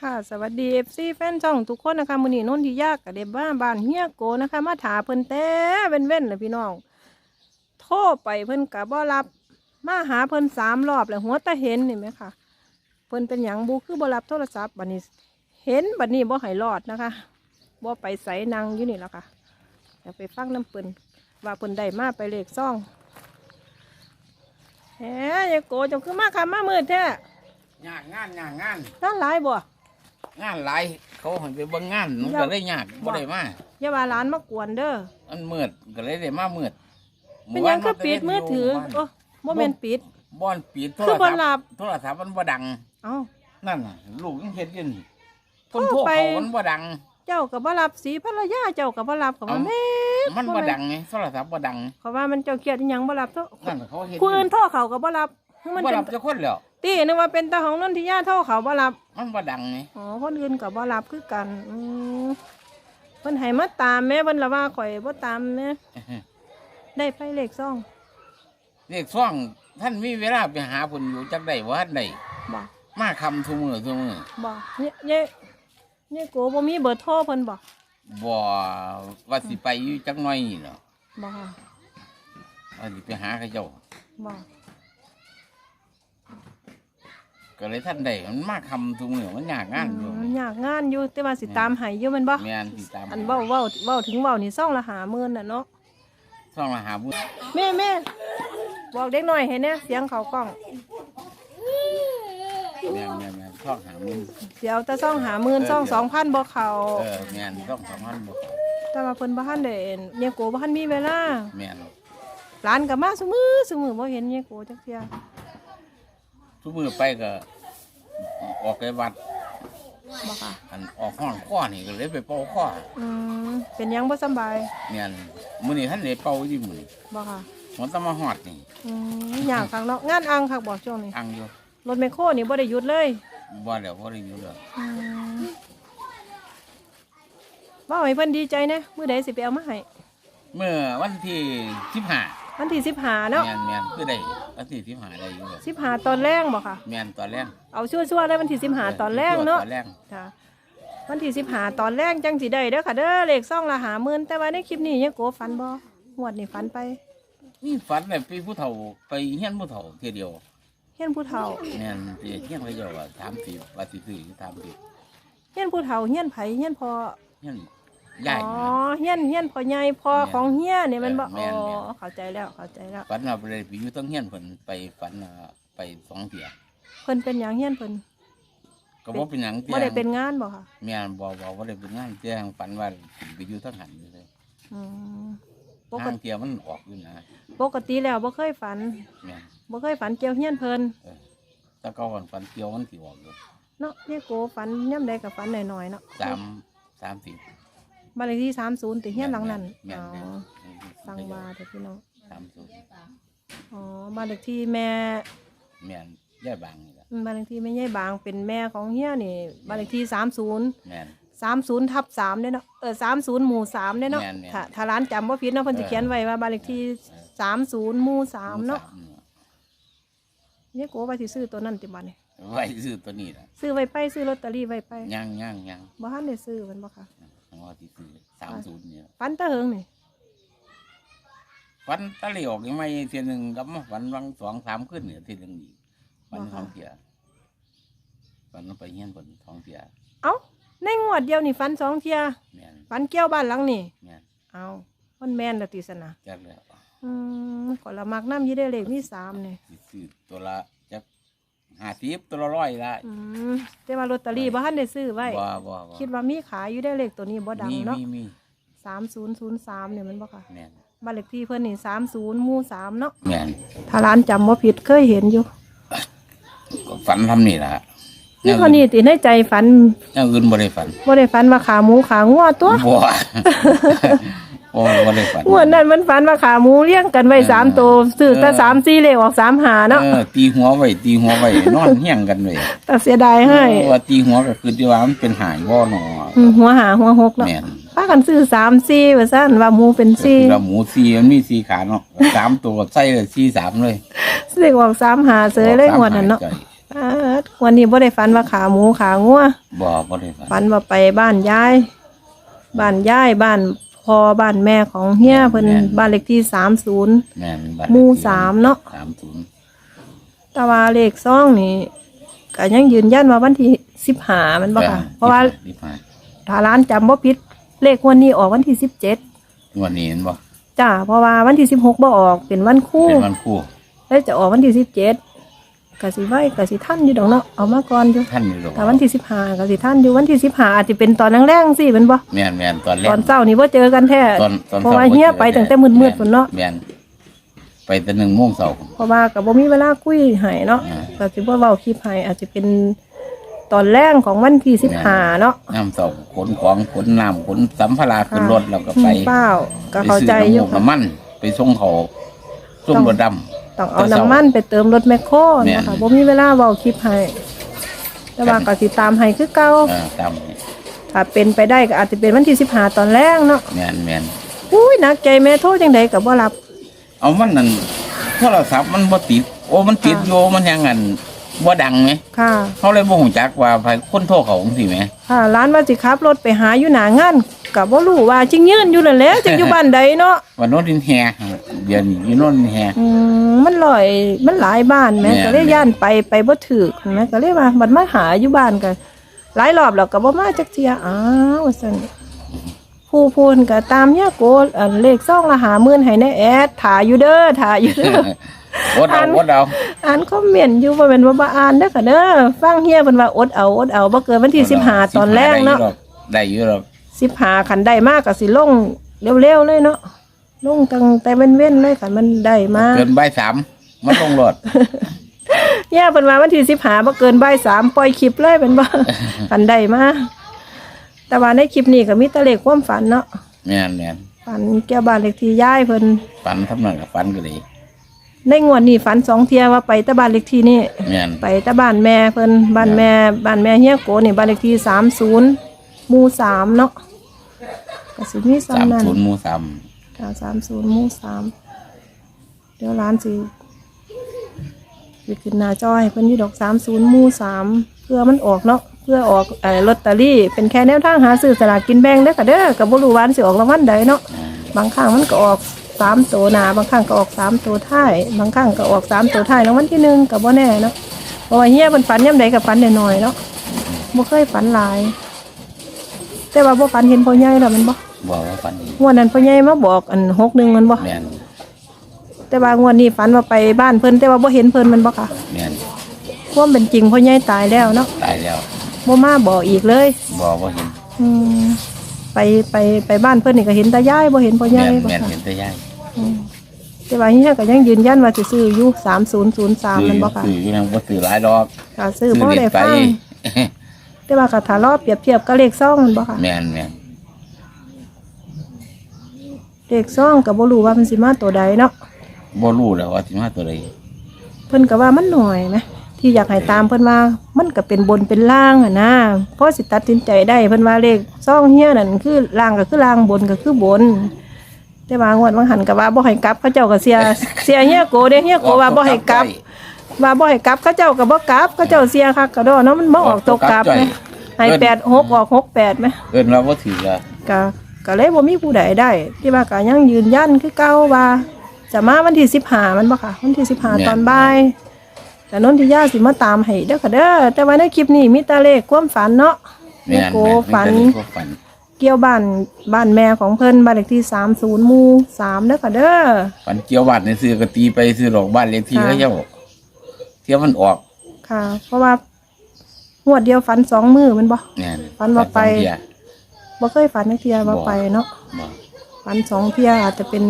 ค่ะสวัสดี FC แฟนช่องทุกคนนะคะมื้อนี้นนทิยากกับเด็บบ้านบ้านเฮียโกนะคะมาถาเพิ่นแต่เว้นเว้นเลยพี่น้องโทรไปเพิ่นกับบ่รับ มาหาเพิ่นสามรอบแล้วหัวตาเห็นนี่ไหมคะเพิ่นเป็นหยังบูคือบ่รับโทรศัพท์บัดนี้เห็นบัดนี้บ่ให้รอดนะคะบ่ไปใส่นางอยู่นี่แล้วค่ะเดี๋ยวไปฟังน้ำเพิ่นว่าเพิ่นได้มาไปเลขซ่องแหมยายโกเจงคือมาค่ะมามืดแท้ยากงานยากงานด้านหลายบ่ งานหลายเขาให้ไปเบิ่งงานมันอย่าก็เลยยากบ่ได้มาอย่าว่าหลานมากวนเด้อมันมืดก็เลยได้มามืดเป็นหยังคือปิดมือถือโอ้โอ้บ่แม่นปิดบ่อนปิดโทรคือบ่ศัพท์หลับโทรศัพท์มันบ่ดัง เอ้า นั่นน่ะลูกยังเฮ็ดอยู่นี่คนโทโทรรไปเขามันบ่ดัง เจ้าก็บ่รับสีภรรยาเจ้าก็บ่รับก็ว่าเอ้า แม่มันบ่ดังไงโทรศัพท์บ่ดังเขาว่ามันเจ้าเครียดอีหยังบ่รับโทรนั่นเขาเฮ็ดผู้อื่นโทรเขาก็บ่รับคือมันบ่เป็นรับจะคนแล้ว ตีนึกว่าเป็นตาของนนทิยาโทรเขาบ่รับมันบ่ดังไงอ๋อคนอื่นก็บ่รับคือกันอืมเพิ่นให้มาตามแม่เพิ่นละว่าข่อยบ่ตามแม่ได้ไปเลขซ่องเรียกซ่องท่านมีเวลาไปหาเพิ่นอยู่จักได้บ่ทันได้บ่มาคำทุกมื้อทุกมื้อบ่เนี่ยเนี่ยเนี่ยโกบ่มีเบอร์โทรเพิ่นบ่บ่ว่าสิไปอยู่จักหน่อยนี่เนาะบ่ค่ะว่าสิไปหาเขาเจ้าบ่ ก็เลยท่านได้มันมาคำทุกมือมันยากงานอยู่อืมยากงานอยู่แต่ว่าสิตามให้อยู่แมันบ่แม่นที่ตามอันเว้าเว้าเว้าถึงเว้านี่ซ่องละหาหมื่นน่ะเนาะซ่องมาหาบุญแม่แม่บอกเด็กหน่อยให้แน่เสียงเขากล้องแม่นแม่นแม่นซ่องหาบุญเดี๋ยวแต่ซ่องหาหมื่นซ่องสองพันบ่เขา เออแม่นซ่องสองพันบุแต่ว่าเพิ่นบ่ทันได้เอ็นเยโกบ่ทันมีเวลาแม่นหลานก็มาซุมือซุมือบ่เห็นเยโกจักเที่ย ทุกมือไปก็ออกไปวัดบ่ค่ะ อันออกห้องข้อนี่ก็เลยไปเป่าข้ออืมเป็นหยังบ่สำบายแม่นมื้อนี้ท่านได้เป่าอยู่มื้อนี้บ่ค่ะ มันต้องมาฮอดนี่อืมยากคักเนาะงานอังคักบ่ช่วงนี้อังอยู่รถแมคโครนี่บ่ได้หยุดเลยบ่แล้วบ่ได้อยู่แล้วอืมเว้าให้เพิ่นดีใจนะมื้อใดสิไปเอามาให้เมื่อวันที่15วันที่15เนาะแม่นแม่นคือได้ วันที่15ได้อยู่แล้ว15ตอนแรงบ่ค่ะ แม่นตอนแรกเอาชั่วๆเลยวันที่15ตอนแรงเนาะตอนแรกค่ะวันที่15ตอนแรงจังสิได้เด้อค่ะเด้อเลขซ่องละหาหมื่นแต่ว่าในคลิปนี้ยังโกฝันบ่งวดนี้ฝันไป นี่ฝันแบบไปผู้เฒ่าไปเฮียนผู้เฒ่าเทียเดียวเฮียนผู้เฒ่าแม่นไปเฮียนเขาเจ้าว่าถามสิว่าสิซื้อถามสิเฮียนผู้เฒ่าเฮียนไผเฮียนพอเฮียน ยายอ๋อเฮียนเฮียนพ่อใหญ่พ่อของเฮียนี่มันบ่แม่อ๋อนแม่นเข้าใจแล้วเข้าใจแล้วฝันว่าไปเลยไปอยู่ต้องเฮียนเพิ่นไปฝันว่าไปสองเที่ยเพิ่นเป็นหยังเฮียนเพิ่นก็บ่เป็นหยังบ่ได้เป็นงานบ่ค่ะแม่นบ่บ่บ่ได้เป็นงานเที่ยงฝันว่าไปอยู่ทั้งหันอยู่เลยอืมปกทางติเที่ยมันออกอยู่นะปกติแล้วบ่เคยฝันแม่นบ่เคยฝันเกี่ยวเฮียนเพิ่นเออแต่เก่าก่อนฝันเที่ยวมันสิออกอยู่เนาะเนี่ยโกฝันย่ํใดก็ฝันหน่อยๆเนาะสามสามสิ บบ้านเลขที่30ติเฮียนหลังนั้นแม่อ๋นอแม่นสั่งว่าเด้อพี่น้องสามสิบอ๋อบ้านเลขที่แม่แม่นยายบางนี่ล่ะอืมบ้านเลขที่แม่ใหญ่บางเป็นแม่ของเฮียนี่บ้านเลขที่สามศูนย์แม่น สามศูนย์ทับสามเนี่ยเนาะเออสามศูนย์หมู่สามเนี่ยเนาะแม่นแม่นถ้าถ้าร้านจำว่าผิดเนาะเพิ่นจะเขียนไว้ว่าบ้านเลขที่สามศูนย์หมู่สามเนาะเนี่ยโกไปสิซื้อตัวนั้นติบัดนี่ไว้ซื้อตัวนี้ล่ะซื้อไว้ไปซื้อลอตเตอรี่ไว้ไปยังยังยังบ่ทันได้ซื้อมันบ่ค่ะ งอที่ซื้อสามศูนย์เนี่ยฟันตะเหิงนี่ฝันตะเหลียวยังไม่เทียหนึ่งกับมาฝันวังสองสามขึ้นเนี่ยทีหนึ่งอีกฝันท้องเสียฝันไปเฮียนผลท้องเสียเอ้าในงวดเดียวนี่ฟันสองเที่ยแม่นฟันเกี่ยวบ้านหลังนี่แม่นเอ้ามันแม่นละติสนะจักแล้วอืมขอละมักน้ำยี่ได้เลขมีสามนี่สิซื้อตัวละจัก ห้าสิบตัวละร้อยละอืมแต่ว่าลอตเตอรี่บ่ทันได้ซื้อไว้ บ่บ่บ่คิดว่ามีขายอยู่ได้เลขตัวนี้บ่ดังมีเนาะมีมีสามศูนย์ศูนย์สามเนี่ยมันบ่ค่ะแม่นบ้านเลขที่เพิ่นนี่สามศูนย์หมู่สามเนาะแม่นถ้าร้านจำว่าผิดเคยเห็นอยู่ก็ฝันทำนี่ล่ะนี่คนนี้ติในใจฝันอย่างอื่นบ่ได้ฝันบ่ได้ฝันว่าขาหมูขางัวตัวบ่ บ่บ่ได้ฝันงวดนั้นมันฝันว่าขาหมูเลี้ยงกันไว้สามตัวซื้อแต่เออสามสี่เลขออกสามหาเนาะเออตีหัวไว้ตีหัวไว้นอนเฮี้ยงกันเลยแต่เสียดายให้เออว่าตีหัวก็คือที่ว่ามันเป็นหายบ่หนออืมหัวหาหัวหกเนาะแม่นพากันซื้อสามสี่ว่าซั่นว่าหมูเป็นสี่แล้วหมูซีมันมีสีขาเนาะสามตัวใส่เลยซีสามเลยเลขออกสามหาเสยเลยงวดนั้นเนาะใจอ่าดวันนี้บ่ได้ฝันว่าขาหมูขางัวบ่บ่ได้ฝันฝันว่าไปบ้านยาย บ้านยายบ้าน พ่อบ้านแม่ของเฮียเพิ่น บ้านเลขที่สามศูนย์ แม่นบ้านหมู่สามเนาะ สามศูนย์แต่ว่าเลขซ่องนี่ก็ยังยืนยันว่าวันที่สิบหามันบ่ค่ะ เพราะว่าสิบห้าถ้าร้านจำบ่ผิดเลขงวันนี้ออกวันที่สิบเจ็ดงวันนี้เห็นบ่จ้าเพราะว่าวันที่สิบหกบ่ออกเป็นวันคู่เป็นวันคู่แล้วจะออกวันที่สิบเจ็ด กสิไว้กสิท่านอยู่ดอกเนาะเอามาก่อนอยู่ท่านอยู่หรอกถ้าวันที่สิบห้ากสิท่านอยู่วันที่สิบห้าอาจจะเป็นตอนแรงๆสิเป็นบ่แม่นแม่นตอนแรกตอนเช้านี่ว่าเจอกันแท้ตอนตอนเพราะว่าเฮียไปตั้งแต่มืดๆพุ่นเนาะแม่นไปแต่หนึ่งโมงเสาร์เพราะว่ากับบ่มีเวลาคุยให้เนาะอ่าก็สิบ่เว้าคลิปให้อาจจะเป็นตอนแรกของวันที่สิบห้าเนาะน้ำเสาร์ขนของขนน้ำขนสัมภาระขึ้นรถแล้วก็ไปเป้าก็เข้าใจอยู่ไปซื้น้ำมูกน้ำมันไปส่งเขาส่งรถด ต้องเอาน้ำมันไปเติมรถแมคโครแม่นนะคะบ่มีเวลาเว้าคลิปให้แต่ว่าก็สิตามให้คือเก่าำเออตามถ้าเป็นไปได้ก็อาจจะเป็นวันที่สิบห้าตอนแรกเนาะแม่นแม่นอุ้ยหนักใจแม่โทรจังใดก็บ่รับเอามันนั่นโทรศัพท์มันบ่ติดโอ้มันติดค่ะโยมันยังงัน บ่ดังไหมค่ะ เขาเลยบ่ฮู้จักว่าไผคนโทรเขาจังซี่แหมค่ะร้านว่าสิขับรถไปหาอยู่หน้างานก็บ่รู้ว่าจิงยืนอยู่นั่นแหละจิงอยู่บ้านใดเนาะว่าโน่นดินแฮเดี๋ยวนี้อยู่โน่นดินแฮ อืมมันลอยมันหลายบ้านแหม่แม่น ก็เลยย่านไปไปบ่ถูกแหม่ก็เลยว่าบัดมาหาอยู่บ้านกันหลายรอบแล้วก็บ่มาจักเที่ยอ้าวว่าซั่นผู้พูนก็ตามเนี่ยโกอันเลขซ่องละหาหมื่นให้ในแอดถ่าอยู่เด้อถ่าอยู่เด้อ อดเอาอันอดเอาอ่านคอมเมนต์อยู่บ่แม่นว่าบ่อ่านเด้อค่ะเด้อฟังเฮียเพิ่นว่าอดเอาอดเอาบ่เกินวันที่15ตอนแรกเนาะได้อยู่หรอก15คันได้มากก็สิลงเร็วๆเลยเนาะลงตั้งแต่เว้นๆเลยคันมันได้มาเกินใบายสามมันลงรถเนี่ยเป็นมาวันที่สิบหาบ่เกินบ่ายสามปล่อยคลิปเลยเป็นบ่ฝันได้มาแต่ว่าในคลิปนี้ก็มีแตะเลขความฝันเนาะแม่นแม่นฝันเกี่ยวบ้านเลขที่ย้ายเพิ่นฝันทำนั่นกับฝันก็ดี ในงวดนี้ฝันสองเที่ยว่าไปแตะบ้านเลขที่นี่แม่น ไปแตะบ้านแม่เพิ่นบ้านแม่บ้านแม่เฮียโกนี่บ้านเลขที่สามศูนย์หมู่สามเนาะก็สิมีสามซ้ำนั่นศูนย์หมูสามค่ะสามศูนย์หมู่สามเดี๋ยวร้านสิสิขึ้นหน้าจอให้เพิ่นอยู่ดอกสามศูนย์หมู่สามเพื่อมันออกเนาะเพื่อออกเอ่อลอตเตอรี่ เป็นแค่แนวทางหาซื้อสลากกินแบ่งเด้อค่ะเด้อกับบ่รู้วามันสิออกรางวัลใดเนาะ บางครั้งมันก็ออก สามตัวหน้าบางครั้งก็ออกสามตัวท้ายบางครั้งก็ออกสามตัวท้ายรางวัลที่หนึ่งกับบ่แน่เนาะเพราะว่าเฮียเพิ่นฝันย่ำใดกับฝันน้อยๆเนาะบ่เคยฝันหลาย แต่ว่าบ่ฝันเห็นพ่อใหญ่แล้วมันบ่บอกว่าฝันดีงวดนั้นพ่อใหญ่มาบอกอันหกหนึ่งมันบ่แม่นแต่ว่างวดนี้ฝันว่าไปบ้านเพิ่นแต่ว่าบ่เห็นเพิ่นมันบ่ค่ะแม่นความเป็นจริงพ่อใหญ่ตายแล้วเนาะตายแล้วบ่มาบอกอีกเลย บอกว่าเห็น อืมไปไปไปบ้านเพิ่นนี่ก็เห็นตายายบ่เห็นพ่อใหญ่แม่นบ่แม่นค่ะเห็นแต่ยายอืม แต่ว่าเฮียก็ยังยืนยันว่าสิซื้ออยู่3003มันบ่ค่ะซื้อยังบ่ซื้อหลายดอกค่ะซื้อบ่ได้เล่นไปฟังแต่ว่าก็ถ้ารอบเปรียบเทียบกับเลขซ่องมันบ่ค่ะแม่นแม่นเลขซ่องก็บ่รู้ว่ามันสิมาตัวใดเนาะบ่รู้แล้วว่าสิมาตัวใดเพิ่นก็ว่ามันหน่อยไหมที่อยากให้ตามเพิ่นว่ามันก็เป็นบนเป็นล่างอะนะเพราะสิตัดสินใจได้เพิ่นว่าเลขซ่องเฮียนั่นคือล่างก็คือล่างบนก็คือบน แต่ว่างวดบางหันก็ว่าบ่ให้กลับเขาเจ้าก็เสียเสียเฮียโกเด้เฮียโกว่าบ่ให้กลับ ว่าบ่ให้กลับเขาเจ้าก็บ่กลับเขาเจ้าเสียคักก็ดอเนาะมันบ่ออกตกกลับไหมให้แปดหกออกหกแปดไหมเอิ้นว่าบ่ถือละก็ก็เลยบ่มีผู้ใดได้ ที่ว่าก็ยังยืนยันคือเก่าว่าจะมาวันที่15มันบ่ค่ะ วันที่15ตอนบ่ายแต่นนทิยาสิมาตามให้เด้อค่ะเด้อแต่ว่าในคลิปนี้มีแตาเลขความฝันเนาะแม่นโกแม่นฝันมีแต่ เรื่องฝันเกี่ยวบ้านบ้านแม่ของเพิ่นบ้านเลขที่30หมู่3เด้อค่ะเด้อ ฝันเกี่ยววัดในซื้อกตีไปซื้อดอกบ้านเลขที่ค่ะ เขาเจ้าเที่ยวมันออกค่ะ เพราะว่างวดเดียวฝันสองมือแมันบ่ เนี่ยฝันว่าไป ฝันสองเที่ย บ่เคยฝันในเทียว่าบ่ ไปเนาะบ่ฝันสองเที่ยอาจจะเป็น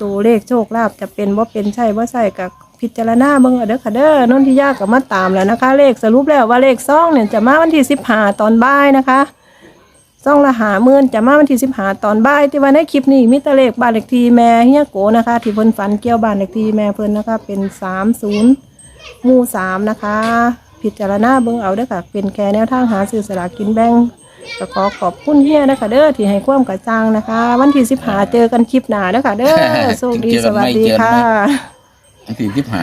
ตัวเลขโชคลาภจะเป็นบ่เป็นใช่บ่ใช่กับพิจารณาเบิ่งเอาเด้อค่ะเด้อนนทิยาก็มาตามแล้วนะคะ เลขสรุปแล้วว่าเลขซ่องเนี่ยจะมาวันที่15ตอนบ่ายนะคะ ซ่องละหาหมื่นจะมาวันที่สิบหาตอนบ่ายที่ว่าในคลิปนี้มีแตะเลขบ้านเลขที่แม่เฮียโกนะคะ ที่เพิ่นฝันเกี่ยวบ้านเลขที่แม่เพิ่นนะคะ เป็นสามศูนย์หมู่สามนะคะ พิจารณาเบิ่งเอาเด้อค่ะ เป็นแค่แนวทางหาซื้อสลากกินแบ่งก็ขอขอบคุณเฮียนะคะเด้อที่ให้ความกระจ่างนะคะ วันที่สิบหาเจอกันคลิปหน้าเด้อค่ะเด้อโชคดีสวัสดีค่ะ อันที่สิบห้า